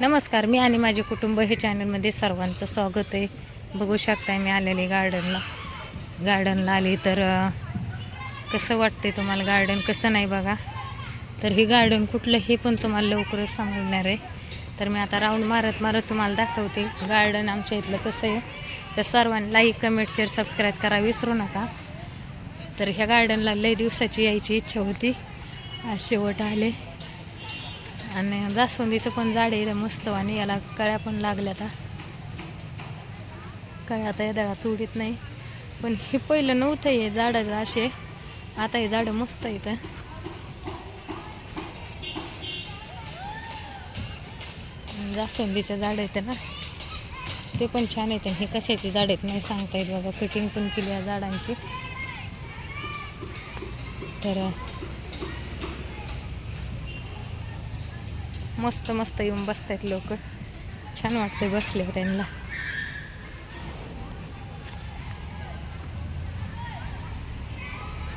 नमस्कार मी आणि माझे कुटुंब हे चॅनलमध्ये सर्वांचं स्वागत आहे. बघू शकताय मी आलेले गार्डनला. गार्डनला आली तर कसं वाटते तुम्हाला गार्डन कसं नाही बघा? तर हे गार्डन कुठलं हे पण तुम्हाला लवकरच समजणार आहे. तर मी आता राऊंड मारत मारत तुम्हाला दाखवते गार्डन आमच्या इथलं कसं आहे. तर सर्वांनी लाईक कमेंट शेअर सबस्क्राईब करा विसरू नका. तर ह्या गार्डनला लई दिवसाची यायची इच्छा होती. आज शेवट आले. आणि जास्वंदीचं पण झाड आहे मस्त आणि याला कळ्या पण लागल्या आता. कळ्या आता या दळा तोडीत नाही. पण हे पहिलं नव्हतं हे झाडाचं असे. आता हे झाडं मस्त इथं जास्वंदीचं झाड येतं ना. ते पण छान येतं हे कशाची झाड आहेत नाही सांगता येत बाबा. कटिंग पण केली या झाडांची. तर मस्त मस्त येऊन बसतायत लोक. छान वाटते बसले त्यांना.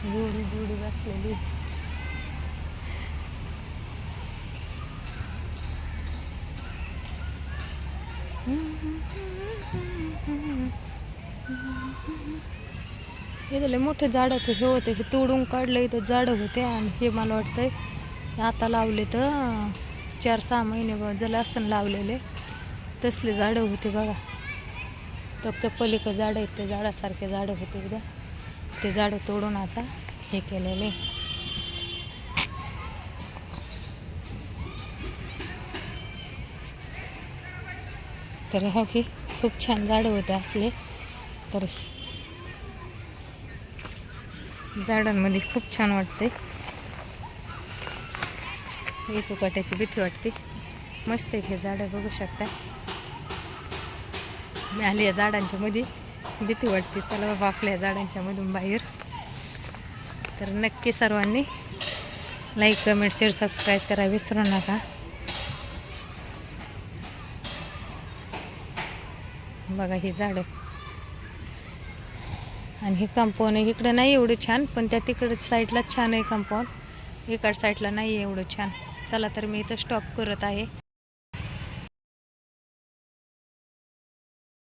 जोडी जुडी बसलेली. हे लय मोठे झाडाचं हे होते हे तोडून काढलं इथं झाडं होते आणि हे मला वाटतंय आता लावले तर चार सहा महिने ब- झालं असताना लावलेले तसले झाडं होते बघा. तर ते पलीकडं झाडं आहेत ते झाडासारखे झाडं होते उद्या. ते झाडं तोडून आता हे केलेले. तर हो की खूप छान झाडं होते असले. तर झाडांमध्ये खूप छान वाटते. हे चुकाट्याची भीती वाटते. मस्त आहेत हे झाडं बघू शकता. मी आली या झाडांच्या मध्ये भीती वाटते. चला बाबा आपल्या झाडांच्या मधून बाहेर. तर नक्की सर्वांनी लाईक कमेंट शेअर सबस्क्राईब करा. विसरू नका. बघा ही झाडं. आणि हे कंपाऊंड आहे. इकडं नाही एवढं छान पण त्या तिकडं साईडला छान आहे कंपाऊंड इकड साईडला नाही आहे एवढं छान. चला तर मी इथं स्टॉप करत आहे.